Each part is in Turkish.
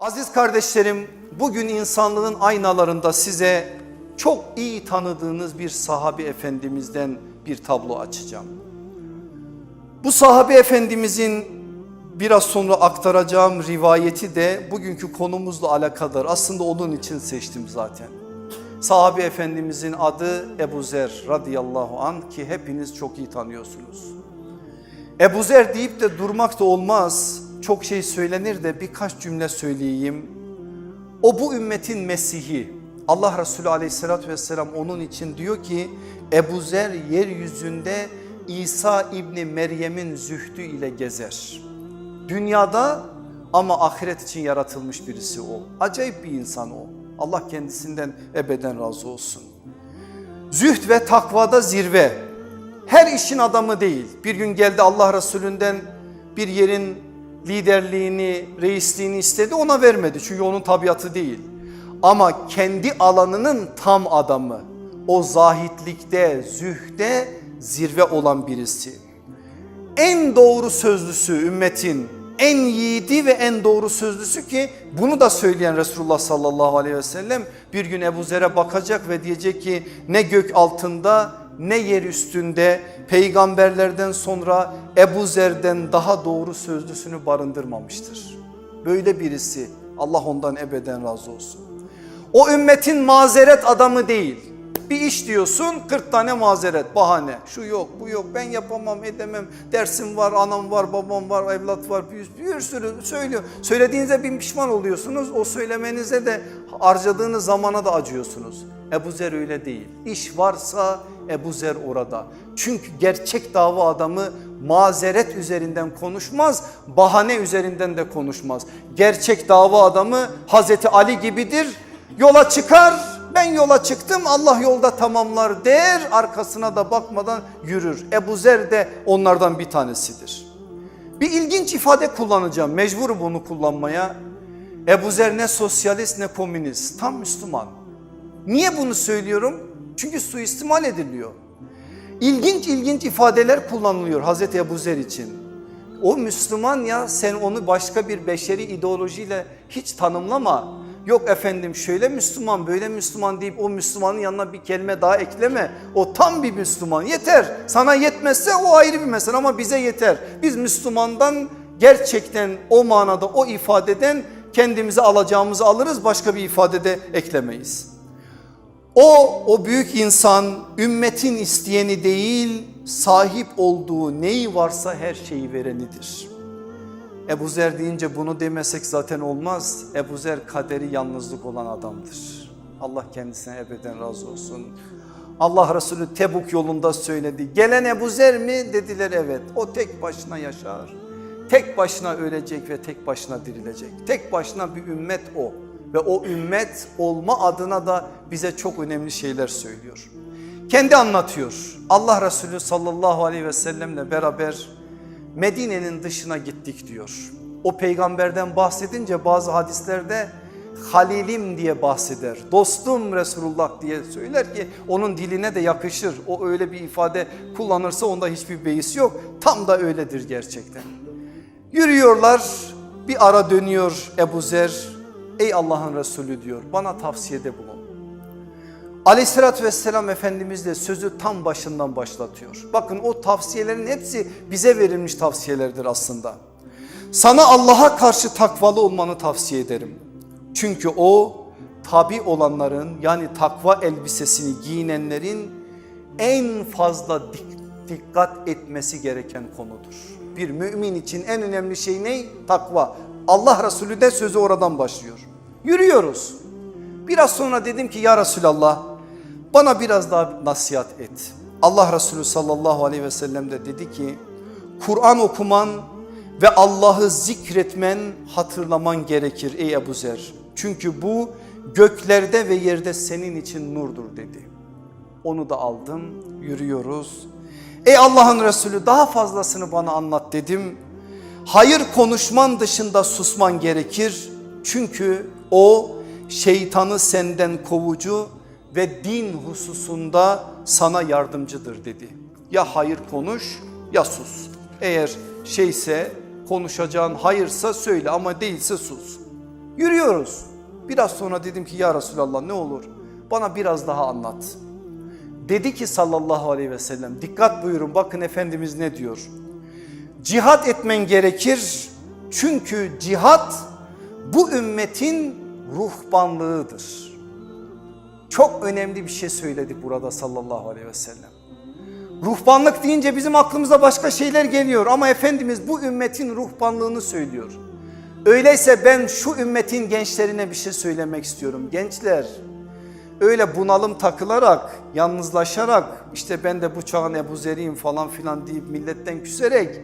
Aziz kardeşlerim bugün insanlığın aynalarında size çok iyi tanıdığınız bir sahabi efendimizden bir tablo açacağım. Bu sahabi efendimizin biraz sonra aktaracağım rivayeti de bugünkü konumuzla alakadar. Aslında onun için seçtim zaten. Sahabi efendimizin adı Ebu Zer radıyallahu an ki hepiniz çok iyi tanıyorsunuz. Ebu Zer deyip de durmak da olmaz. Çok şey söylenir de birkaç cümle söyleyeyim. O bu ümmetin Mesih'i. Allah Resulü aleyhissalatü vesselam onun için diyor ki Ebu Zer yeryüzünde İsa İbni Meryem'in zühdü ile gezer. Dünyada ama ahiret için yaratılmış birisi o. Acayip bir insan o. Allah kendisinden ebeden razı olsun. Zühd ve takvada zirve. Her işin adamı değil. Bir gün geldi Allah Resulünden bir yerin liderliğini, reisliğini istedi ona vermedi. Çünkü onun tabiatı değil. Ama kendi alanının tam adamı. O zahitlikte, zühde zirve olan birisi. En doğru sözlüsü ümmetin en yiğidi ve en doğru sözlüsü ki bunu da söyleyen Resulullah sallallahu aleyhi ve sellem bir gün Ebu Zer'e bakacak ve diyecek ki ne gök altında ne yer üstünde peygamberlerden sonra Ebu Zer'den daha doğru sözlüsünü barındırmamıştır. Böyle birisi Allah ondan ebeden razı olsun. O ümmetin mazeret adamı değil. Bir iş diyorsun 40 tane mazeret bahane şu yok bu yok ben yapamam edemem dersim var anam var babam var evlat var bir, bir sürü söylüyor. Söylediğinizde bir pişman oluyorsunuz o söylemenize de harcadığınız zamana da acıyorsunuz. Ebu Zer öyle değil iş varsa Ebu Zer orada. Çünkü gerçek dava adamı mazeret üzerinden konuşmaz, bahane üzerinden de konuşmaz. Gerçek dava adamı Hazreti Ali gibidir. Yola çıkar, ben yola çıktım Allah yolda tamamlar der, arkasına da bakmadan yürür. Ebu Zer de onlardan bir tanesidir. Bir ilginç ifade kullanacağım, mecbur bunu kullanmaya. Ebu Zer ne sosyalist ne komünist, tam Müslüman. Niye bunu söylüyorum? Çünkü suistimal ediliyor. İlginç ilginç ifadeler kullanılıyor Hazreti Ebu Zer için. O Müslüman ya sen onu başka bir beşeri ideolojiyle hiç tanımlama. Yok efendim şöyle Müslüman böyle Müslüman deyip o Müslümanın yanına bir kelime daha ekleme. O tam bir Müslüman yeter. Sana yetmezse o ayrı bir mesele ama bize yeter. Biz Müslümandan gerçekten o manada o ifadeden kendimize alacağımızı alırız başka bir ifadede eklemeyiz. O, o büyük insan ümmetin isteyeni değil, sahip olduğu neyi varsa her şeyi verenidir. Ebu Zer deyince bunu demesek zaten olmaz. Ebu Zer kaderi yalnızlık olan adamdır. Allah kendisine ebeden razı olsun. Allah Resulü Tebuk yolunda söyledi. Gelen Ebu Zer mi? Dediler evet. O tek başına yaşar. Tek başına ölecek ve tek başına dirilecek. Tek başına bir ümmet o. Ve o ümmet olma adına da bize çok önemli şeyler söylüyor. Kendi anlatıyor. Allah Resulü sallallahu aleyhi ve sellemle beraber Medine'nin dışına gittik diyor. O peygamberden bahsedince bazı hadislerde Halilim diye bahseder. Dostum Resulullah diye söyler ki onun diline de yakışır. O öyle bir ifade kullanırsa onda hiçbir beis yok. Tam da öyledir gerçekten. Yürüyorlar bir ara dönüyor Ebu Zer. Ey Allah'ın Resulü diyor bana tavsiyede bulun. Aleyhissalatü vesselam Efendimiz de sözü tam başından başlatıyor. Bakın o tavsiyelerin hepsi bize verilmiş tavsiyelerdir aslında. Sana Allah'a karşı takvalı olmanı tavsiye ederim. Çünkü o tabi olanların yani takva elbisesini giyinenlerin en fazla dikkat etmesi gereken konudur. Bir mümin için en önemli şey ne? Takva. Allah Resulü de sözü oradan başlıyor. Yürüyoruz. Biraz sonra dedim ki ya Resulallah bana biraz daha nasihat et. Allah Resulü sallallahu aleyhi ve sellem de dedi ki Kur'an okuman ve Allah'ı zikretmen hatırlaman gerekir ey Ebu Zer. Çünkü bu göklerde ve yerde senin için nurdur dedi. Onu da aldım yürüyoruz. Ey Allah'ın Resulü daha fazlasını bana anlat dedim. Hayır konuşman dışında susman gerekir. Çünkü o şeytanı senden kovucu ve din hususunda sana yardımcıdır dedi. Ya hayır konuş ya sus. Eğer şeyse konuşacağın hayırsa söyle ama değilse sus. Yürüyoruz. Biraz sonra dedim ki ya Resulallah ne olur bana biraz daha anlat. Dedi ki sallallahu aleyhi ve sellem dikkat buyurun bakın Efendimiz ne diyor. Cihat etmen gerekir çünkü cihat bu ümmetin ruhbanlığıdır. Çok önemli bir şey söyledi burada sallallahu aleyhi ve sellem. Ruhbanlık deyince bizim aklımıza başka şeyler geliyor ama Efendimiz bu ümmetin ruhbanlığını söylüyor. Öyleyse ben şu ümmetin gençlerine bir şey söylemek istiyorum. Gençler öyle bunalım takılarak, yalnızlaşarak işte ben de bu çağın Ebu Zer'iyim falan filan deyip milletten küserek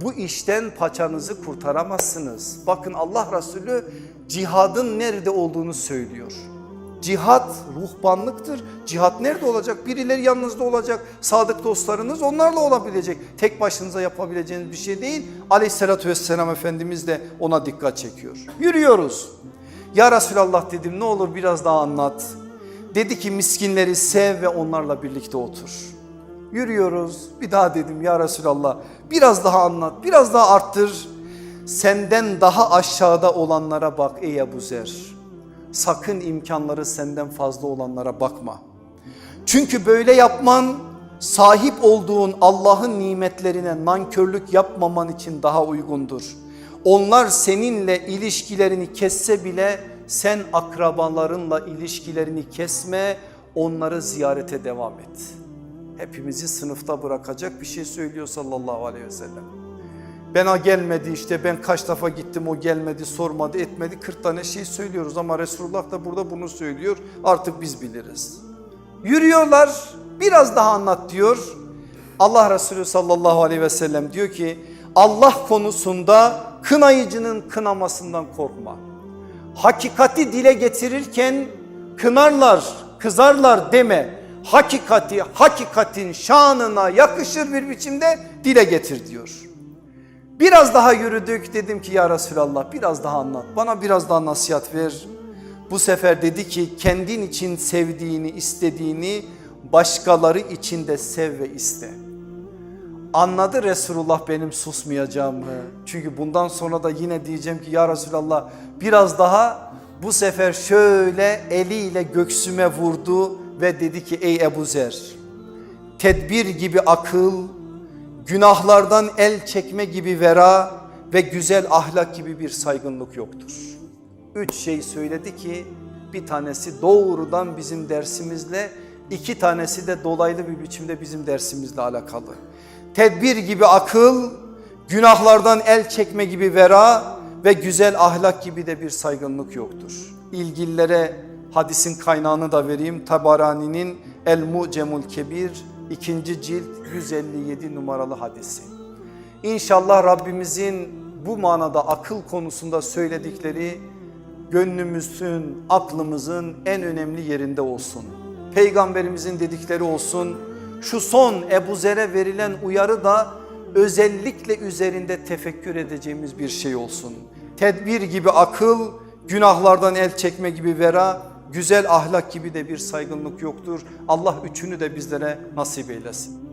bu işten paçanızı kurtaramazsınız. Bakın Allah Resulü cihadın nerede olduğunu söylüyor. Cihat ruhbanlıktır. Cihat nerede olacak? Birileri yanınızda olacak. Sadık dostlarınız onlarla olabilecek. Tek başınıza yapabileceğiniz bir şey değil. Aleyhissalatü vesselam Efendimiz de ona dikkat çekiyor. Yürüyoruz. Ya Resulallah dedim ne olur biraz daha anlat. Dedi ki miskinleri sev ve onlarla birlikte otur. Yürüyoruz. Bir daha dedim ya Resulallah biraz daha anlat. Biraz daha arttır. Senden daha aşağıda olanlara bak ey Ebu Zer. Sakın imkanları senden fazla olanlara bakma. Çünkü böyle yapman sahip olduğun Allah'ın nimetlerine nankörlük yapmaman için daha uygundur. Onlar seninle ilişkilerini kesse bile sen akrabalarınla ilişkilerini kesme, onları ziyarete devam et. Hepimizi sınıfta bırakacak bir şey söylüyor sallallahu aleyhi ve sellem. Ben o gelmedi işte ben kaç defa gittim o gelmedi sormadı etmedi 40 tane şey söylüyoruz ama Resulullah da burada bunu söylüyor artık biz biliriz. Yürüyorlar biraz daha anlat diyor. Allah Resulü sallallahu aleyhi ve sellem diyor ki Allah konusunda kınayıcının kınamasından korkma. Hakikati dile getirirken kınarlar kızarlar deme. Hakikati hakikatin şanına yakışır bir biçimde dile getir diyor. Biraz daha yürüdük dedim ki ya Resulallah biraz daha anlat bana biraz daha nasihat ver. Bu sefer dedi ki kendin için sevdiğini istediğini başkaları için de sev ve iste. Anladı Resulullah benim susmayacağımı. Çünkü bundan sonra da yine diyeceğim ki ya Resulallah biraz daha bu sefer şöyle eliyle göksüme vurdu ve dedi ki ey Ebu Zer tedbir gibi akıl, günahlardan el çekme gibi vera ve güzel ahlak gibi bir saygınlık yoktur. Üç şey söyledi ki bir tanesi doğrudan bizim dersimizle iki tanesi de dolaylı bir biçimde bizim dersimizle alakalı. Tedbir gibi akıl, günahlardan el çekme gibi vera ve güzel ahlak gibi de bir saygınlık yoktur. İlgililere hadisin kaynağını da vereyim. Tabarani'nin El Mucemul Kebir ikinci cilt 157 numaralı hadisi. İnşallah Rabbimizin bu manada akıl konusunda söyledikleri gönlümüzün, aklımızın en önemli yerinde olsun. Peygamberimizin dedikleri olsun. Şu son Ebu Zer'e verilen uyarı da özellikle üzerinde tefekkür edeceğimiz bir şey olsun. Tedbir gibi akıl, günahlardan el çekme gibi vera, güzel ahlak gibi de bir saygınlık yoktur. Allah üçünü de bizlere nasip eylesin.